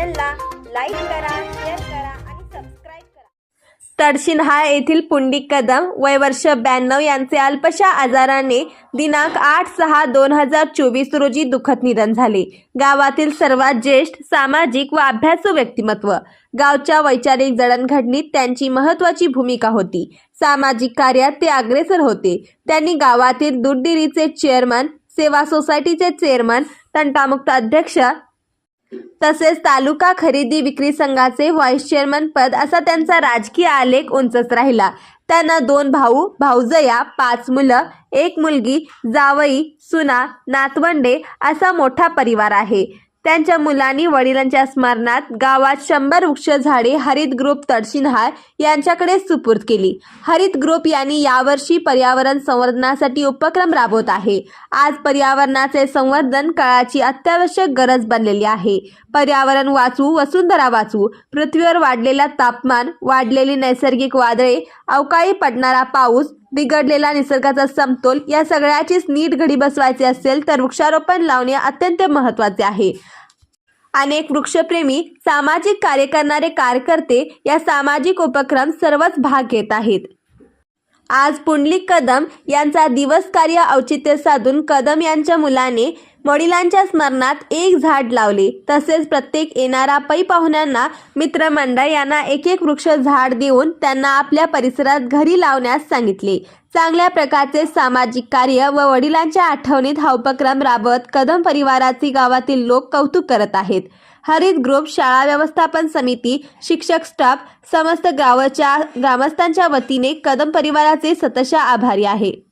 चॅनलला लाईक करा शेअर करा आणि सबस्क्राईब करा. तडशिनहा येथील पुंडिक कदम वय वर्ष ब्याण्णव यांचे अल्पशा आजाराने दिनांक आठ सहा दोन हजार चोवीस रोजी दुःखद निधन झाले. गावातील सर्वात ज्येष्ठ सामाजिक व अभ्यासू व्यक्तिमत्व. गावच्या वैचारिक जडणघडणीत त्यांची महत्वाची भूमिका होती. सामाजिक कार्यात ते अग्रेसर होते. त्यांनी गावातील दूध चेअरमन सेवा सोसायटीचे चेअरमन तंटामुक्त अध्यक्ष तसेच तालुका खरेदी विक्री संघाचे व्हाईस चेअरमन पद असा त्यांचा राजकीय आलेख उंचच राहिला. त्यांना दोन भाऊ भाऊजया पाच मुलं एक मुलगी जावई सुना नातवंडे असा मोठा परिवार आहे. त्यांच्या मुलांनी वडिलांच्या स्मरणात गावात शंभर वृक्ष झाडे हरित ग्रुप तडशिनहार यांच्याकडे सुपूर्द केली. हरित ग्रुप यांनी यावर्षी पर्यावरण संवर्धनासाठी उपक्रम राबवत आहे. आज पर्यावरणाचे संवर्धन काळाची अत्यावश्यक गरज बनलेली आहे. पर्यावरण वाचू वसुंधरा वाचू पृथ्वीवर वाढलेला तापमान वाढलेली नैसर्गिक वादळे अवकाळी पडणारा पाऊस बिघडलेला निसर्गाचा समतोल या सगळ्याचीच नीट घडी बसवायची असेल तर वृक्षारोपण लावणे अत्यंत महत्त्वाचे आहे. अनेक वृक्षप्रेमी सामाजिक कार्य करणारे कार्यकर्ते या सामाजिक उपक्रम सर्वच भाग घेत आहेत. आज पुंडलिक कदम यांचा दिवस कार्य औचित्य साधून कदम यांच्या मुलाने वडिलांच्या स्मरणात एक झाड लावले. तसेच प्रत्येक येणारा पै पाहुण्यांना मित्रमंडळ यांना एक एक वृक्ष झाड देऊन त्यांना आपल्या परिसरात घरी लावण्यास सांगितले. चांगल्या प्रकारचे सामाजिक कार्य व वडिलांच्या आठवणीत हा उपक्रम राबवत कदम परिवाराची गावातील लोक कौतुक करत आहेत. हरित ग्रुप शाळा व्यवस्थापन समिती शिक्षक स्टाफ समस्त गावाच्या ग्रामस्थांच्या वतीने कदम परिवाराचे सतशा आभारी आहे.